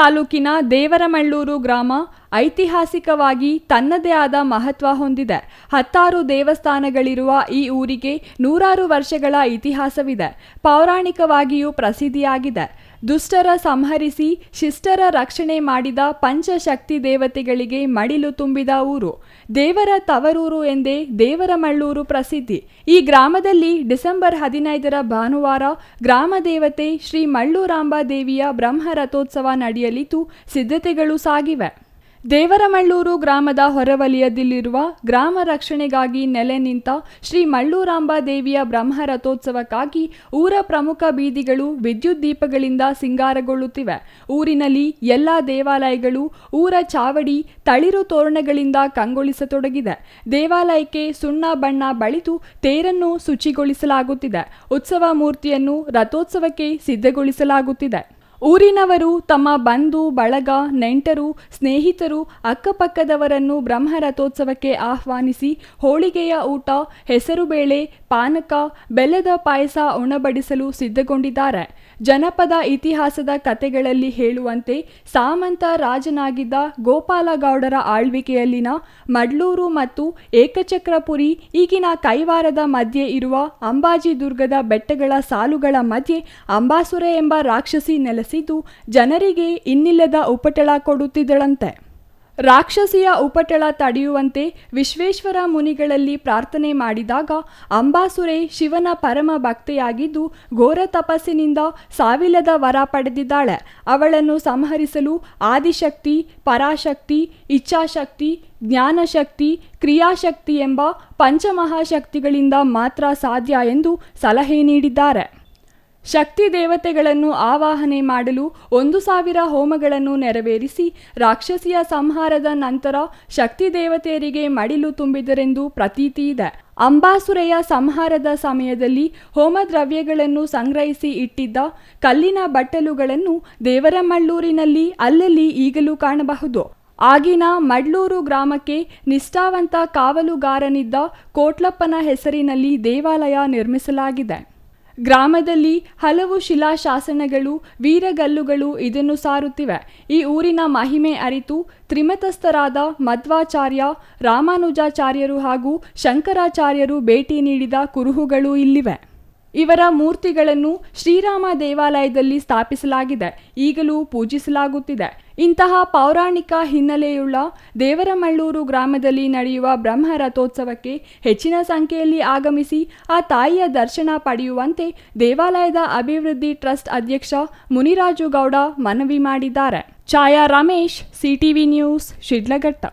ತಾಲೂಕಿನ ದೇವರಮಳ್ಳೂರು ಗ್ರಾಮ ಐತಿಹಾಸಿಕವಾಗಿ ತನ್ನದೇ ಆದ ಮಹತ್ವ ಹೊಂದಿದೆ. ಹತ್ತಾರು ದೇವಸ್ಥಾನಗಳಿರುವ ಈ ಊರಿಗೆ ನೂರಾರು ವರ್ಷಗಳ ಇತಿಹಾಸವಿದೆ. ಪೌರಾಣಿಕವಾಗಿಯೂ ಪ್ರಸಿದ್ಧಿಯಾಗಿದೆ. ದುಷ್ಟರ ಸಂಹರಿಸಿ ಶಿಷ್ಟರ ರಕ್ಷಣೆ ಮಾಡಿದ ಪಂಚಶಕ್ತಿ ದೇವತೆಗಳಿಗೆ ಮಡಿಲು ತುಂಬಿದ ಊರು. ದೇವರ ತವರೂರು ಎಂದೇ ದೇವರ ಮಳ್ಳೂರು ಪ್ರಸಿದ್ಧಿ. ಈ ಗ್ರಾಮದಲ್ಲಿ ಡಿಸೆಂಬರ್ ಹದಿನೈದರ ಭಾನುವಾರ ಗ್ರಾಮ ದೇವತೆ ಶ್ರೀ ಮಳ್ಳೂರಾಂಬ ದೇವಿಯ ಬ್ರಹ್ಮ ರಥೋತ್ಸವ ನಡೆಯಲಿದ್ದು, ಸಿದ್ಧತೆಗಳು ಸಾಗಿವೆ. ದೇವರಮಳ್ಳೂರು ಗ್ರಾಮದ ಹೊರವಲಯದಲ್ಲಿರುವ ಗ್ರಾಮ ರಕ್ಷಣೆಗಾಗಿ ನೆಲೆ ನಿಂತ ಶ್ರೀ ಮಳ್ಳೂರಾಂಬ ದೇವಿಯ ಬ್ರಹ್ಮ ರಥೋತ್ಸವಕ್ಕಾಗಿ ಊರ ಪ್ರಮುಖ ಬೀದಿಗಳು ವಿದ್ಯುತ್ ದೀಪಗಳಿಂದ ಸಿಂಗಾರಗೊಳ್ಳುತ್ತಿವೆ. ಊರಿನಲ್ಲಿ ಎಲ್ಲ ದೇವಾಲಯಗಳು, ಊರ ಚಾವಡಿ, ತಳಿರು ತೋರಣಗಳಿಂದ ಕಂಗೊಳಿಸತೊಡಗಿದೆ. ದೇವಾಲಯಕ್ಕೆ ಸುಣ್ಣ ಬಣ್ಣ ಬಳಿದು ತೇರನ್ನು ಶುಚಿಗೊಳಿಸಲಾಗುತ್ತಿದೆ. ಉತ್ಸವ ಮೂರ್ತಿಯನ್ನು ರಥೋತ್ಸವಕ್ಕೆ ಸಿದ್ಧಗೊಳಿಸಲಾಗುತ್ತಿದೆ. ಊರಿನವರು ತಮ್ಮ ಬಂಧು, ಬಳಗ, ನೆಂಟರು, ಸ್ನೇಹಿತರು, ಅಕ್ಕಪಕ್ಕದವರನ್ನು ಬ್ರಹ್ಮ ರಥೋತ್ಸವಕ್ಕೆ ಆಹ್ವಾನಿಸಿ ಹೋಳಿಗೆಯ ಊಟ ಹೆಸರುಬೇಳೆ ಪಾನಕ, ಬೆಲ್ಲದ ಪಾಯಸ ಉಣಬಡಿಸಲು ಸಿದ್ಧಗೊಂಡಿದ್ದಾರೆ. ಜನಪದ ಇತಿಹಾಸದ ಕತೆಗಳಲ್ಲಿ ಹೇಳುವಂತೆ ಸಾಮಂತ ರಾಜನಾಗಿದ್ದ ಗೋಪಾಲಗೌಡರ ಆಳ್ವಿಕೆಯಲ್ಲಿನ ಮಡ್ಲೂರು ಮತ್ತು ಏಕಚಕ್ರಪುರಿ, ಈಗಿನ ಕೈವಾರದ ಮಧ್ಯೆ ಇರುವ ಅಂಬಾಜಿ ದುರ್ಗದ ಬೆಟ್ಟಗಳ ಸಾಲುಗಳ ಮಧ್ಯೆ ಅಂಬಾಸುರೆ ಎಂಬ ರಾಕ್ಷಸಿ ನೆಲೆಸಿದ್ದು ಜನರಿಗೆ ಇನ್ನಿಲ್ಲದ ಉಪಟಳ ಕೊಡುತ್ತಿದ್ದಳಂತೆ. ರಾಕ್ಷಸಿಯ ಉಪಟಳ ತಡೆಯುವಂತೆ ವಿಶ್ವೇಶ್ವರ ಮುನಿಗಳಲ್ಲಿ ಪ್ರಾರ್ಥನೆ ಮಾಡಿದಾಗ ಅಂಬಾಸುರೆ ಶಿವನ ಪರಮ ಭಕ್ತೆಯಾಗಿದ್ದು ಘೋರ ತಪಸ್ಸಿನಿಂದ ಸಾವಿಲ್ಲದ ವರ ಪಡೆದಿದ್ದಾಳೆ. ಅವಳನ್ನು ಸಂಹರಿಸಲು ಆದಿಶಕ್ತಿ, ಪರಾಶಕ್ತಿ, ಇಚ್ಛಾಶಕ್ತಿ, ಜ್ಞಾನಶಕ್ತಿ, ಕ್ರಿಯಾಶಕ್ತಿ ಎಂಬ ಪಂಚಮಹಾಶಕ್ತಿಗಳಿಂದ ಮಾತ್ರ ಸಾಧ್ಯ ಎಂದು ಸಲಹೆ ನೀಡಿದ್ದಾರೆ. ಶಕ್ತಿ ದೇವತೆಗಳನ್ನು ಆವಾಹನೆ ಮಾಡಲು ಒಂದು ಸಾವಿರ ಹೋಮಗಳನ್ನು ನೆರವೇರಿಸಿ ರಾಕ್ಷಸಿಯ ಸಂಹಾರದ ನಂತರ ಶಕ್ತಿ ದೇವತೆಯರಿಗೆ ಮಡಿಲು ತುಂಬಿದರೆಂದು ಪ್ರತೀತಿ ಇದೆ. ಅಂಬಾಸುರೆಯ ಸಂಹಾರದ ಸಮಯದಲ್ಲಿ ಹೋಮದ್ರವ್ಯಗಳನ್ನು ಸಂಗ್ರಹಿಸಿ ಇಟ್ಟಿದ್ದ ಕಲ್ಲಿನ ಬಟ್ಟಲುಗಳನ್ನು ದೇವರಮಳ್ಳೂರಿನಲ್ಲಿ ಅಲ್ಲಲ್ಲಿ ಈಗಲೂ ಕಾಣಬಹುದು. ಆಗಿನ ಮಡ್ಲೂರು ಗ್ರಾಮಕ್ಕೆ ನಿಷ್ಠಾವಂತ ಕಾವಲುಗಾರನಿದ್ದ ಕೋಟ್ಲಪ್ಪನ ಹೆಸರಿನಲ್ಲಿ ದೇವಾಲಯ ನಿರ್ಮಿಸಲಾಗಿದೆ. ಗ್ರಾಮದಲ್ಲಿ ಹಲವು ಶಿಲಾಶಾಸನಗಳು, ವೀರಗಲ್ಲುಗಳು ಇದನ್ನು ಸಾರುತ್ತಿವೆ. ಈ ಊರಿನ ಮಹಿಮೆ ಅರಿತು ತ್ರಿಮತಸ್ಥರಾದ ಮಧ್ವಾಚಾರ್ಯ, ರಾಮಾನುಜಾಚಾರ್ಯರು ಹಾಗೂ ಶಂಕರಾಚಾರ್ಯರು ಭೇಟಿ ನೀಡಿದ ಕುರುಹುಗಳು ಇಲ್ಲಿವೆ. ಇವರ ಮೂರ್ತಿಗಳನ್ನು ಶ್ರೀರಾಮ ದೇವಾಲಯದಲ್ಲಿ ಸ್ಥಾಪಿಸಲಾಗಿದೆ. ಈಗಲೂ ಪೂಜಿಸಲಾಗುತ್ತಿದೆ. ಇಂತಹ ಪೌರಾಣಿಕ ಹಿನ್ನೆಲೆಯುಳ್ಳ ದೇವರಮಳ್ಳೂರು ಗ್ರಾಮದಲ್ಲಿ ನಡೆಯುವ ಬ್ರಹ್ಮ ರಥೋತ್ಸವಕ್ಕೆ ಹೆಚ್ಚಿನ ಸಂಖ್ಯೆಯಲ್ಲಿ ಆಗಮಿಸಿ ಆ ತಾಯಿಯ ದರ್ಶನ ಪಡೆಯುವಂತೆ ದೇವಾಲಯದ ಅಭಿವೃದ್ಧಿ ಟ್ರಸ್ಟ್ ಅಧ್ಯಕ್ಷ ಮುನಿರಾಜು ಗೌಡ ಮನವಿ ಮಾಡಿದ್ದಾರೆ. ಛಾಯಾ ರಮೇಶ್, ಸಿಟಿವಿ ನ್ಯೂಸ್, ಶಿಡ್ಲಘಟ್ಟ.